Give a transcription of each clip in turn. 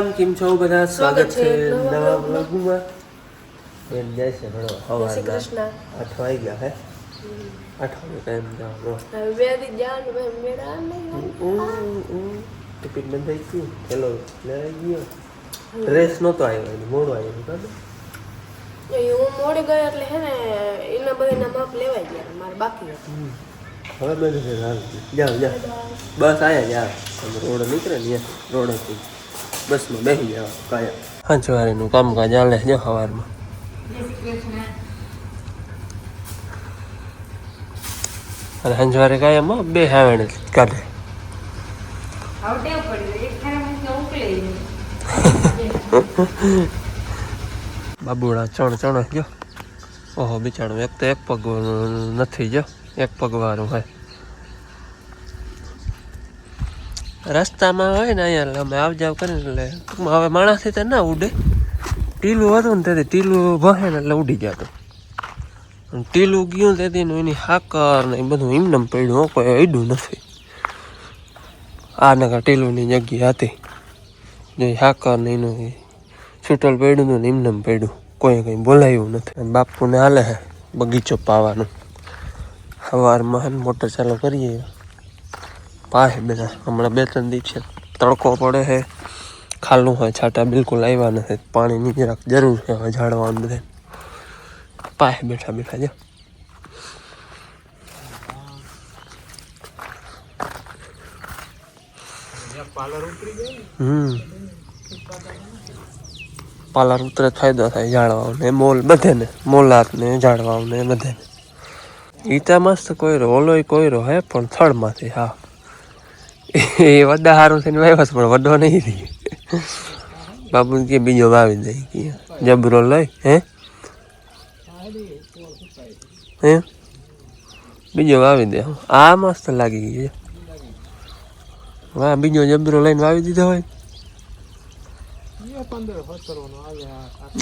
રામ કેમ છો બધા સ્વાગત સ્વાગત છે છે નવા નવા vlog બ્લોગમાં બેન જાય છે ભણવા જય શ્રી સવારના કૃષ્ણ આઠ વાગી ગયા હે આઠ વાગે ટાઈમ જવાનો હવે બે દી જવાનું ભાઈ મેળા નહીં ટિકિટ બંધાઈ ગયું ચલો લઈ ગયો ડ્રેસ નહોતો આવ્યો એનો મોડો આવ્યો કાને એ હું મોડી ગઈ એટલે હે ને એના બધાના માપ લેવાઈ ગયા મારે બાકી હતું હવે બધું છે હાલ જાઓ જાઓ બસ આયા જાઓ આમ રોડ નીકળે ને અહીંયા રોડ હતી બસમાં બેસી જવા, કાયા. હંચવારીનું કામકાજ ચાલે જો સવારમાં અને હંજવારે કાયમ બે હાવેણ કાઢે. બાબુડા ચણ ચણ જો ઓહો, બિચારું એક તો એક પગ નથી જો એક પગવાળું હોય. રસ્તામાં હોય ને અહીંયા અમે આવ જાવ કરીને એટલે ટૂંકમાં હવે માણસથી તો ના ઉડે. ટીલું હતું ને તેથી ટીલું ભહે ને એટલે ઉડી જતો ટીલું ગયું તેથી એની હાકર ને એ બધું એમનેમ પડ્યું કોઈ અડ્યું નથી. આ નગર ટીલુંની જગ્યા હતી. જે હાકર ને એનું છૂટલ પડ્યું હતું ને ઇમનમ પડ્યું. કોઈ કંઈ બોલાયું નથી. બાપુને હાલે બગીચો પાવાનું. સવારમાં મોટર ચાલુ કરીએ. પાસે બધા. હમણાં બે ત્રણ છે. તડકો પડે છે. ખાલું હોય, છાંટા બિલકુલ આવ્યા નથી. પાણીની જરાક જરૂર છે હવે ઝાડવાનું બધે પાસે બેઠા બેઠા હમ. પાલર ઉતરે ફાયદો થાય ઝાડવાઓને. મોલ બધે ને મોલાત ને ઝાડવાઓને બધેને. ઈતા મસ્ત કોયરો ઓલોય કોયરો હે પણ થળમાંથી, હા. એ વડા સારું થઈને વાવ્યા છે, પણ વડો નહીં થઈ બાપુ કે બીજો વાવી દે, કે જબરો લઈ, હે? હે? બીજો વાવી દે. આ મસ્ત લાગી છે. વાહ, બીજો જબરો લઈને વાવી દીધો હોય.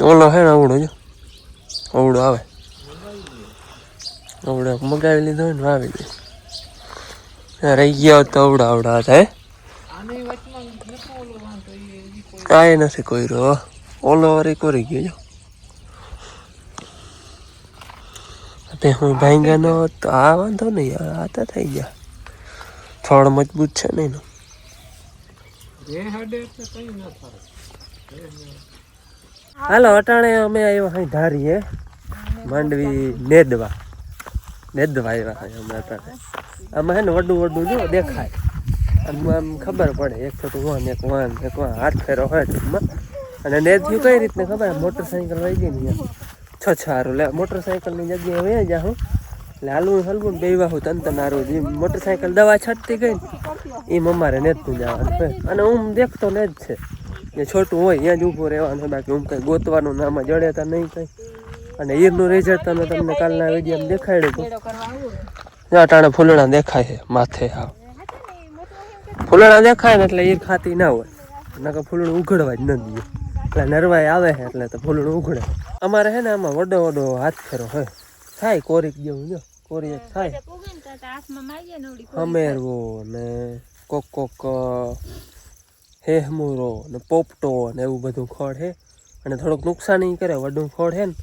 ઓલો હે ને અવડો જો. અવડો આવે. અવડો મગાવી લીધો હોય ને વાવી દે. રહી ગયા તવડાવડા હે કાંઈ નથી કોઈ રહ્યો ઓલો વારી કરી ગયો તે હું ભાંગ્યા નો તો આ વાંધો નહીં, આ આ તો થઈ ગયા. થોડ મજબૂત છે ને એનું. હાલો, અટાણે અમે આવ્યા અહીં ધારીએ. માંડવી નેદવા. નેદવા જ અહીં હમણાં અટાણે આમાં હે ને વડું વડું જો દેખાય. આમ આમ ખબર પડે. એક છોટું વાન, એક વાન એક વાન. હાથ ફેરો હોય ટૂંકમાં અને નેદ્યું કઈ રીતને ખબર? મોટરસાઇકલ વહી ગઈ ને છ છ હારું લે મોટરસાઇકલની જગ્યાએ વહી જાઉં એટલે હાલવું હલવું ને બે વાહું તન તન હારું જે. મોટરસાઇકલ દવા છટતી ગઈ ને એમ અમારે નેતું જવાનું અને હું દેખતો ને જ છે. એ છોટું હોય, ત્યાં જ ઊભું રહેવાનું બાકી હું કંઈ ગોતવાનું નામાં જડેતા નહીં કંઈ. અને ઈરનું રિઝલ્ટ તમે તમને કાલના વિડીયોમાં દેખાડ્યું હતું. અટાણે ફૂલણા દેખાય છે માથે હા. ફૂલણા દેખાય ને એટલે ઈર ખાતી ના હોય. નકર ફૂલણું ઉઘડવા જ ન દઈએ. એટલે નરવાય આવે છે એટલે તો ફૂલણું ઉઘડે. અમારે હે ને આમાં વડો વડો હાથ ફેરો હોય થાય કોરીક જેવું જો. કોરી એક થાય. હમેરવો ને કોક કોક હેહમુરો ને પોપટો ને એવું બધું ખોળ છે અને થોડુંક નુકસાન ઈ કરે વડું ખોળ છે ને.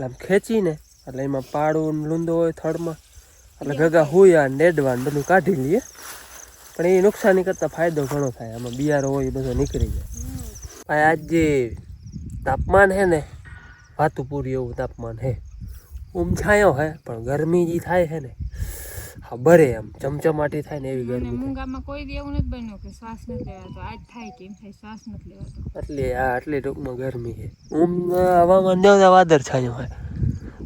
એટલે આમ ખેંચીને એટલે એમાં પાડું લૂંદો હોય થડમાં એટલે ગગા હુયા ને નેડવા ને બધું કાઢી લઈએ. પણ એ નુકસાની કરતાં ફાયદો ઘણો થાય. આમાં બિયારો હોય એ બધો નીકળી જાય. આ આજ જે તાપમાન હે ને વાતુપુરી એવું તાપમાન હે ઉમછાયો હે પણ ગરમી જે થાય છે ને બરે એમ. ચમચમાટી થાય ને એવી ગરમી મૂંગામાં કોઈ દી એવું નથી બન્યું કે શ્વાસ નથી લેવાતો. આજ થાય કેમ થાય શ્વાસ નથી લેવાતો. એટલે આ આટલી ટૂંકમાં ગરમી છે. ઊંઘ હવામાન જો વાદર છાયો હોય.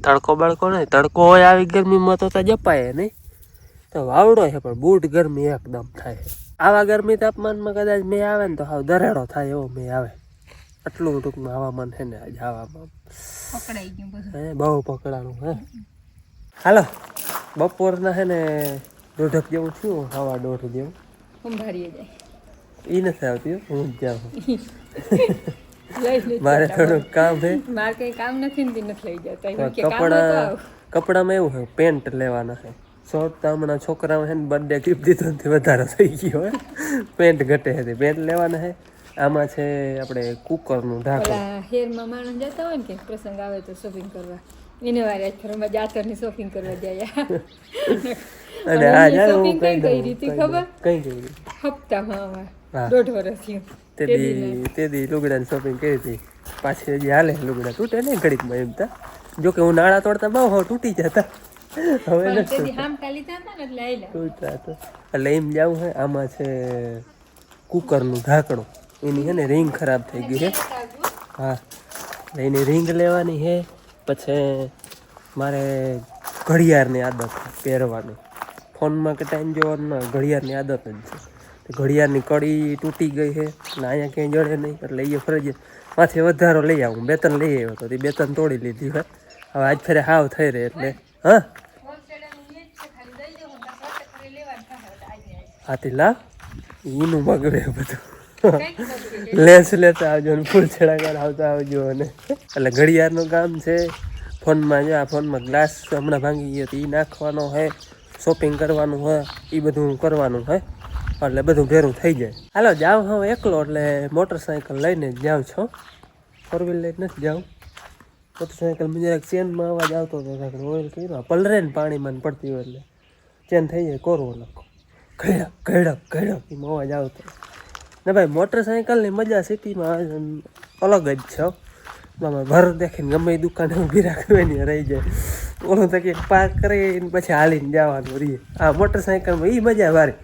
તડકો બળકો નહીં. તડકો હોય આવી ગરમીમાં તો જપાય નહીં. તો વાવડો છે પણ બૂટ ગરમી એકદમ થાય. આવા ગરમી તાપમાનમાં કદાચ મેં આવે ને તો હાવ દરેડો થાય એવો મેં આવે. આટલું ટૂંકમાં હવામાન છે ને આજ હવામાન. પકડાઈ ગયું હે બહુ પકડાનું હે. હાલો. બપોરના હે ને દોઢક જેવું થયું હવા દોઢ જેવું. કુંભારીએ જાય. એ નથી આવતી હું જ જાઉં. મારે થોડું કામ છે મારે કઈ કામ નથી ને નથી લઈ જતા. કપડા કપડામાં એવું છે પેન્ટ લેવાના છે શોર્ટ તો હમણાં છોકરાઓ છે ને બર્થડે ગિફ્ટ દીધો ને વધારે થઈ ગયો હોય પેન્ટ ઘટે છે પેન્ટ લેવાના છે આમાં છે આપણે કુકરનું ઢાંકણ. હેરમાં માણસ જતા હોય ને કે પ્રસંગ આવે તો શોપિંગ કરવા. એને વારે ફરવા જાતરની શોપિંગ કરવા જાય અને આ જ્યારે હું કઈ કઈ રીતે ખબર? કઈ કઈ? હપ્તામાં દોઢ વર્ષ તે દી તે દી લુગડાની શોપિંગ કરી હતી. પાછી હજી હાલે લુગડા તૂટે નહીં ઘડીકમાં એમ તા. જોકે હું નાળા તોડતા બહુ હો તૂટી જતા. હવે ને તૂટતા તો એટલે એમ જવું હે આમાં છે કુકરનું ઢાંકણું. એની છે ને રિંગ ખરાબ થઈ ગઈ છે હા. એની રિંગ લેવાની છે પછી મારે ઘડિયાળની આદત પહેરવાની. ફોનમાં કે ટાઈમ જોવાનું ઘડિયાળની આદત જ છે. ઘડિયાળની કડી તૂટી ગઈ છે અને અહીંયા ક્યાંય જડે નહીં, એટલે એ ફરજિયાત માથે વધારો લઈ આવું. બે ત્રણ લઈ આવ્યો તો તે બે ત્રણ તોડી લીધી હોય હવે આજ ફેરે હાવ થઈ રહે એટલે, હા? હાથી લા એનું મગવે બધું. લેન્સ લેતા આવજો ને ફૂલ છેડાકાર આવતા આવજો અને. એટલે ઘડિયાળનું કામ છે. ફોનમાં જો આ ફોનમાં ગ્લાસ હમણાં ભાંગી ગયો તો એ નાખવાનો હોય શોપિંગ કરવાનું હોય એ બધું કરવાનું હોય એટલે બધું ભેરું થઈ જાય. હાલો જાઉં હું એકલો, એટલે મોટરસાઇકલ લઈને જ જાઉં છું. ફોર વ્હીલ લઈને નથી જાઉં મોટરસાઇકલ બીજા એક ચેનમાં અવાજ આવતો હતો ઓઇલ કર્યો. પલરે ને પાણીમાં પડતી હોય એટલે. ચેન થઈ જાય, કોરવો લખો ઘડક ઘડક ઘડક, એમાં અવાજ આવતો. ને ભાઈ મોટરસાઇકલની મજા સિટીમાં અલગ જ છે મામા ભર દેખીને ગમે દુકાને ઊભી રાખવાની રહી જાય. ઓલું તો પાર્ક કરીને પછી હાલીને જવાનું રહીએ આ મોટરસાઇકલમાં એ મજા વારી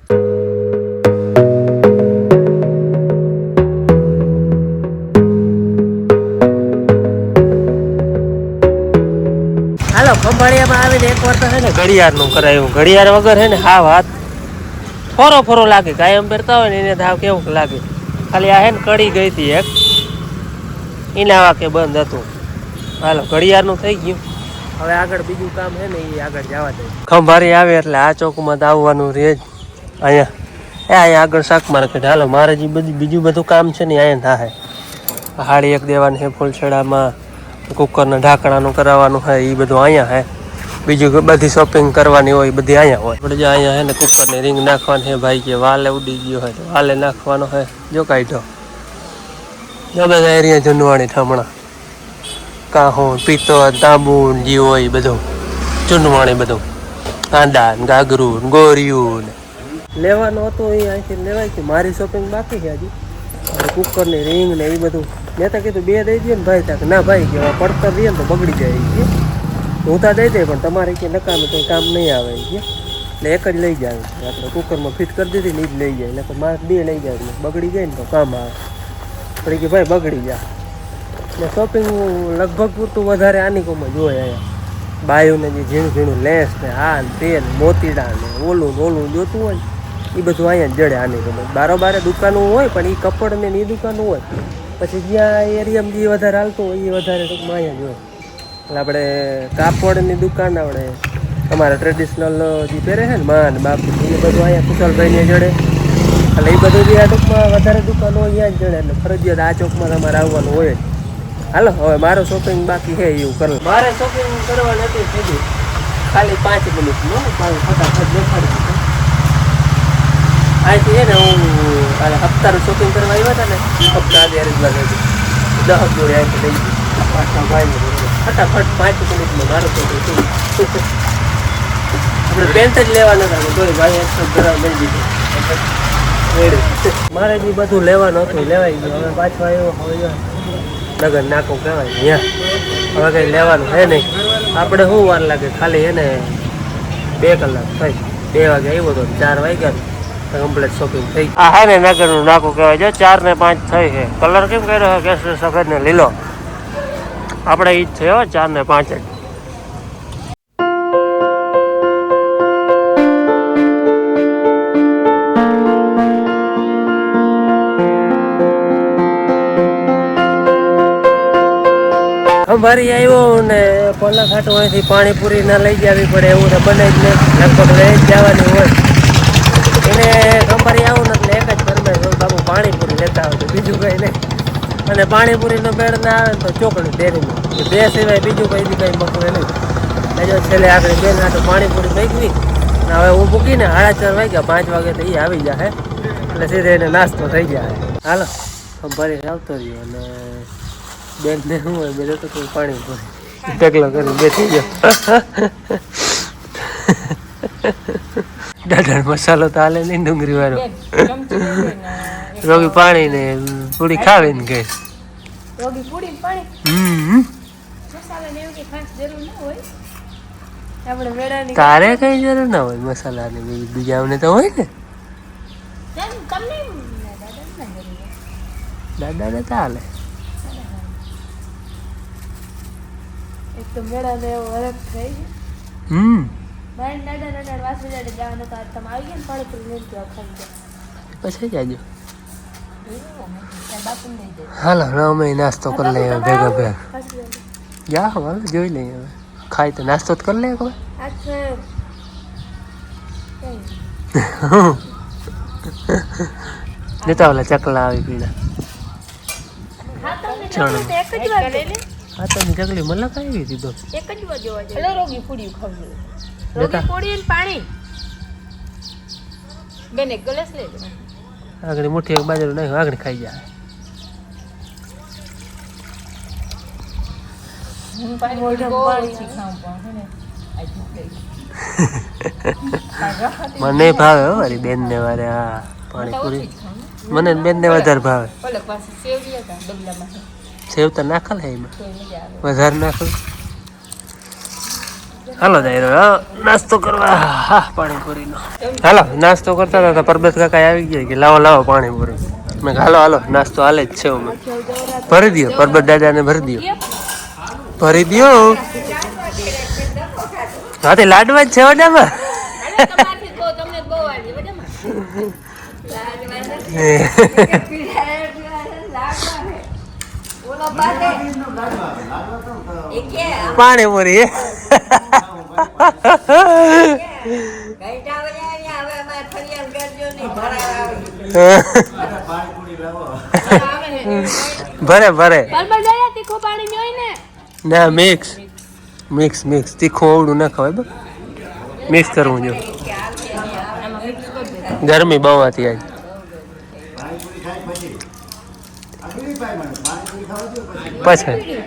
ખંભાળિયામાં આવીને એક વાર તો છે ને, ઘડિયાળનું કરાયું. ઘડિયાળ વગર છે ને, હા હાથ ફોરો ફોરો લાગે, કાયમ પહેરતા હોય ને એને ધાવ કેવું લાગે? ખાલી આ હે ને કડી ગઈ હતી એક. એના વાકે બંધ હતું. હાલો, ઘડિયાળનું થઈ ગયું. હવે આગળ બીજું કામ છે ને એ આગળ જવા દે. ખંભારી આવે એટલે આ ચોકમાં તો આવવાનું રહે જ. અહીંયા. એ અહીંયા આગળ શાક માર્કેટ. હાલો, મારે જે બધું બીજું બધું કામ છે ને અહીંયા થાય હાડી એક દેવાની છે ફૂલછેડામાં, કુકરના ઢાંકણાનું કરાવવાનું હોય એ બધું અહીંયા હે. બીજું કે બધી શોપિંગ કરવાની હોય, બધી અહીંયા હોય. આપણે જે અહીંયા હે ને, કુકરની રિંગ નાખવાની છે ભાઈ કે વાલે ઉડી ગયો હોય તો વાલે નાખવાનો હોય જો કાઢો. બધા એરિયા જૂનવાણી ઠમણા કાહો પીતો તાંબુ જી હોય બધું. ચૂનવાણી બધું. કાંદા ને ગાગરું ને ગોરિયું ને. લેવાનું હતું એ અહીંથી લેવાય કે મારી શોપિંગ બાકી છે હજી. કુકર કુકરની રિંગ ને એ બધું. મેં તો કીધું બે દઈ દે ને ભાઈ. તાક ના ભાઈ કે પડતર રહીએ ને તો બગડી જાય. ઈ કે હું તો દઈ દે, પણ તમારે કે નકામે કંઈ કામ નહીં આવે કે. એટલે એક જ લઈ જાય. આપણે કુકરમાં ફિટ કરી દીધી ને એ જ લઈ જાય. એટલે મારે બે લઈ જાય. બગડી જાય ને તો કામ આવે. પણ કે ભાઈ બગડી જાય ને શોપિંગ લગભગ પૂરતું વધારે આની કોમાં જોઈએ અહીંયા. બાયુને જે ઝીણું ઝીણું લેસ ને હાલ તેલ મોતીડા ને ઓલું ઓલું જોતું હોય એ બધું અહીંયા જડે આની કોમાં બારોબારે દુકાનો હોય, પણ એ કપડ ને એ દુકાનો હોય. પછી જ્યાં એરિયામાં જે વધારે હાલતું હોય એ વધારે ટૂંકમાં અહીંયા જ હોય. એટલે આપણે કાપડની દુકાન આપણે, અમારા ટ્રેડિશનલ જે પહેરે છે ને, માન, બાપુ, એ બધું અહીંયા કુશલભાઈને જડે. એટલે એ બધું બી આ ટૂંકમાં વધારે દુકાનો હોય અહીંયા જ જડે એટલે ફરજિયાત આ ચોકમાં તમારે આવવાનું હોય. હાલો, હવે મારો શોપિંગ બાકી છે, એવું કરો. મારે શોપિંગ કરવાની હતી સીધી. ખાલી પાંચ મિનિટનું મારું ફટાફટ દેખાડી અહીંથી છે ને, હું હપ્તાનું શોપિંગ કરવા આવ્યા હતા ને, હપ્તા આજે હરિદ્વાર લઈ દસ જોડે અહીંથી લઈ ગયું પાછા ભાઈ ફટાફટ પાંચ મિનિટમાં મારો શોપિંગ થઈ આપણે પેન્ટ જ લેવાના હતા કોઈ ભાઈ એકસો ગ્રામ લઈ દીધો મારે બી બધું લેવાનું હતું લેવાઈ ગયું. હવે પાછો આવ્યો, હવે નગર નાકો કહેવાય અહીંયા હવે કંઈ લેવાનું હે નહીં. આપણે શું વાર લાગે? ખાલી એને બે કલાક થઈ બે વાગે આવ્યો તો ચાર વાગ્યા કમ્પ્લીટ શોપિંગ થઈ આ હે ને નગરનું નાખું કહેવાય છે ચાર ને પાંચ થઈ છે કલર કેમ કર્યો છે કેસરી સફેદ ને લીલો. આપણે ઈ જ હો ચાર ને પાંચ જ. આવ્યો ને પોલા ખાટો અહીંથી પાણીપુરી ના લઈ જવી પડે, એવું તો બને જ નહીં. લગભગ લઈ જ જવાની હોય. એને અંબારી આવું ને એટલે એક જ ફરમાય બાબુ પાણીપુરી લેતા આવજો, બીજું કંઈ નહીં. અને પાણીપુરીનો બેડ ના આવે તો ચોકડી ડેરીમાં. બે સિવાય બીજું કંઈ કંઈ મકવે નહીં એટલે છેલ્લે આગળ બે નાટો પાણીપુરી મેકવી ને હવે હું મૂકીને સાડા ચાર વાગ્યા, પાંચ વાગે તો એ આવી જાય એટલે સીધે એને નાસ્તો થઈ જાય હાલો ભરી આવતો રહ્યો અને બેન ને શું હોય બે તો કોઈ પાણી ઢગલો કરી બેઠી ગયો. દાદા મસાલો તો હાલે નહીં ડુંગળી વાળો ને રોગી પાણી ને પૂરી ખાવીને ગઈ રોગી પૂરી પાણી? હમ. મસાલા ને ના તારે કઈ જરૂર ના હોય મસાલાની ને બીજા અમને તો હોય ને. દાદા ને ના, ના તો હાલે. એક તો મેળાને એવો હરખ થઈ હમ. મારે દાદા દાદા વાસ બજાડે જવાના હતા તમે આવી ગયા ને પાણીપુરી નથી ખાઈ ગયા પછી જાજો ત્યાં બાપુને લઈ જાય હાલો અમે નાસ્તો કરી લઈએ ભેગા ભેગા. જા હવે જોઈ લઈએ હવે. ખાઈ તો નાસ્તો જ કરી લઈએ હવે જતા ઓલા ચકલા આવી પીડા. ચણો. એક જ હા તમે ચકલી મને આવી દીધો એક જ વાર જોવા જાય રોગી પૂરી ખાવી જતા પોડી પાણી. બેન એક ગ્લાસ લઈ લો. આગળ મુઠ્ઠી એક બાજુ નાખ્યો આગળ ખાઈ જાય. મને નહીં ભાવે હો મારી બેન ને વારે હા પાણીપુરી. મને બેન ને વધારે ભાવે. સેવ તા ડબલામાં સેવ તો નાખલ હે એમાં. વધારે નાખલ? હાલો દાયરો નાસ્તો કરવા. હા પાણીપુરીનો. હાલો નાસ્તો કરતા હતા પરબત કાકા આવી ગયા કે લાવો લાવો પાણીપુરી. મેં હાલો હાલો નાસ્તો હાલે જ છે અમે. ભરી દો પરબત દાદાને ભરી દો ભરી દો હા તે લાડવા જ છે બધામાં પાણીપુરી. ભરે ભરે. ના મિક્સ મિક્સ મિક્સ તીખું ઓવડું ના ખવાય મિક્સ કરવું જો. ગરમી બહુ હતી આજ. પછી.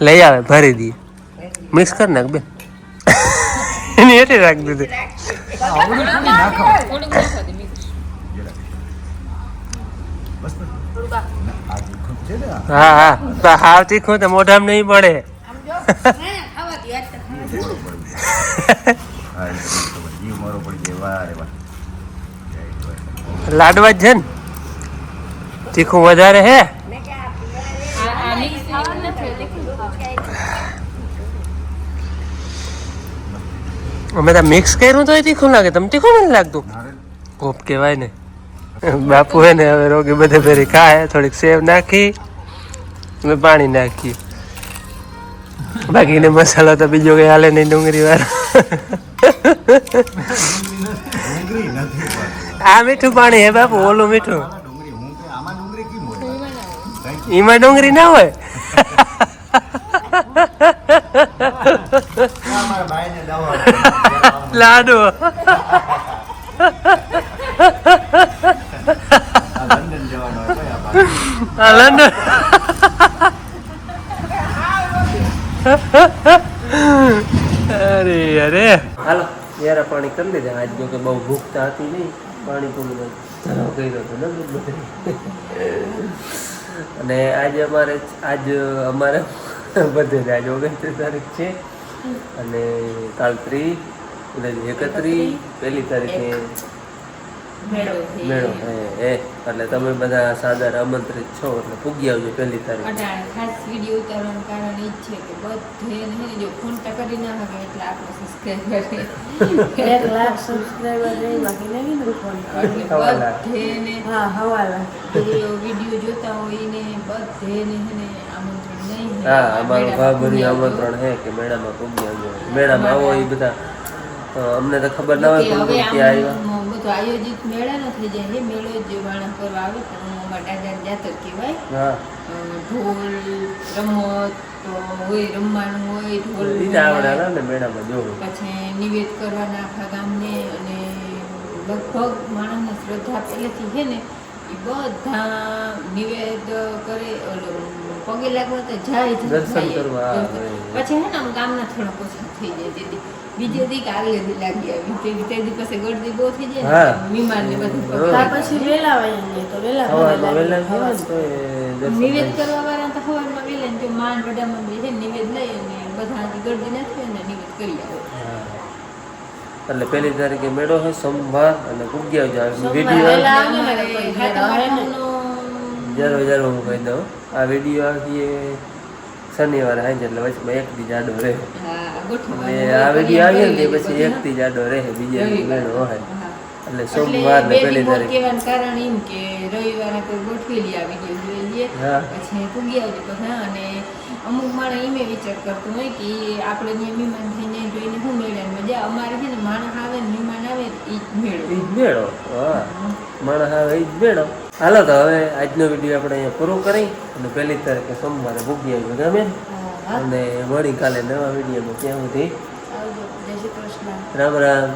લઈ આવે, ભરી દઈએ. મિક્સ કરી નાખ, બેન. એની એટલે રાખી દીધી. હા હા. તો હાવ તીખું તો મોઢામાં નહીં પડે. લાડવા જ છે ને. તીખું વધારે હે આ આ મિક્સ ખાવાનું નથી તીખું અમે તો મિક્સ કર્યું તો તીખું લાગે. તમને તીખું નથી લાગતું? પોપ કહેવાય ને. બાપુ હે ને હવે રોગી બધે ફેરી ખાય. થોડીક સેવ નાખી અમે પાણી નાખીએ બાકીને મસાલો તો બીજો કઈ હાલે નહીં ડુંગળી પણ આ મીઠું પાણી હે બાપુ ઓલું મીઠું. એમાં ડુંગળી ના હોય? લાડુ લંડન લંડન અરે અરે. હાલો, યારા પાણી કરી લીધા. આજ જો કે બહુ ભૂખતા હતી નહીં. પાણી પૂરી કર્યો હતો અને આજે અમારે, આજ અમારે બધે જ, આજ ઓગણત્રીસ તારીખ છે. અને કાલ ત્રીસ એટલે એકત્રી પહેલી તારીખે મેળો હે એ એટલે તમે બધા સાદર આમંત્રિત છો એટલે પૂગી આવજો પહેલી તારીખ. ખાસ વીડિયો ઉતારવાનું કારણ એ જ છે કે બધે જો ફોન તો કરી ના શકે એટલે આપણે સબસ્ક્રાઈબર એક લાખ સબસ્ક્રાઈબર નહીં બાકી નહીં ને ફોન એટલે બધે ને હા હવાલા વીડિયો વીડિયો જોતા હોય ને બધે ને ને આમંત્રણ નહીં. હે. અમારું આવજો. આમંત્રણ હે કે મેળામાં પૂગી આવજો. મેળામાં આવો એ બધા અ, અમને તો ખબર ના હોય કોણ કોણ ક્યાં આવ્યા. બધું આયોજિત મેળા ન થઈ જાય. મેળો જ વાળા કરવા આવે પણ અમારા દાદા જાતર કહેવાય. હા. ઢોલ રમત તો હોય રમવાનું હોય ઢોલ ઈ તો આવડે ને મેળામાં જો. પછી નિવેદ કરવાના આખા ગામને અને લગભગ માણસને શ્રદ્ધા પહેલેથી છે ને એ બધા નિવેદ કરે ઓલો પગે લાગવો તો જાય દર્શન. કરવા. પછી હે ને આમ ગામના થોડા ઓછા થઈ જાય તે બીજે દી કે આગલે દી લાગી આવી. તે બીજે દી પાસે ગળદી બહુ થઈ જાય બીમાર ને બધું ત્યાર પછી વેલા વાય તો વેલા તો નિવેદ થાય. કરવા વાળા તો સવારમાં વહેલા ને માન વડામાં બે છે નિવેદ લઈ અને બધા ગળદી નાખી હોય ને નિવેદ કરી આવે. એટલે પહેલી તારીખે મેળો હોય સોમવાર અને ગુગ્યા જાય સોમવારે વીડિયો વહેલા આવે ને અમારે કોઈ હાથમ આવે ને. આઠમનો જરો જરો હું કહી દઉં. આ વીડિયો આખી એ શનિવારે હાંજે એટલે પછી એક થી જાડો રહે. હા, ને આ વીડિયો આવે ને પછી એક થી જાડો રહે બીજા મેળો હોય. એટલે સોમવાર ને પહેલી તારીખ. કહેવાનું કારણ એમ કે રવિવારે કોઈ ગોઠવી લે આ વીડિયો જોઈ લઈએ હા. પછી પૂગી આવજો બધા અને અમુક માણસ એમે વિચાર કરતું હોય કે આપણે જે મહેમાન થઈને જોઈને શું મેળાની મજા અમારે છે ને માણસ આવે ને મહેમાન આવે એ ઈ જ મેળો. એ જ મેળો હા. માણસ આવે ઈ જ મેળો. હાલો તો હવે આજનો વીડિયો આપણે અહીંયા પૂરો કરી અને પહેલી તારીખે સોમવારે ભૂગી આવ્યો ગમે? અને મળી કાલે નવા વિડીયોમાં ત્યાં સુધી રામ રામ.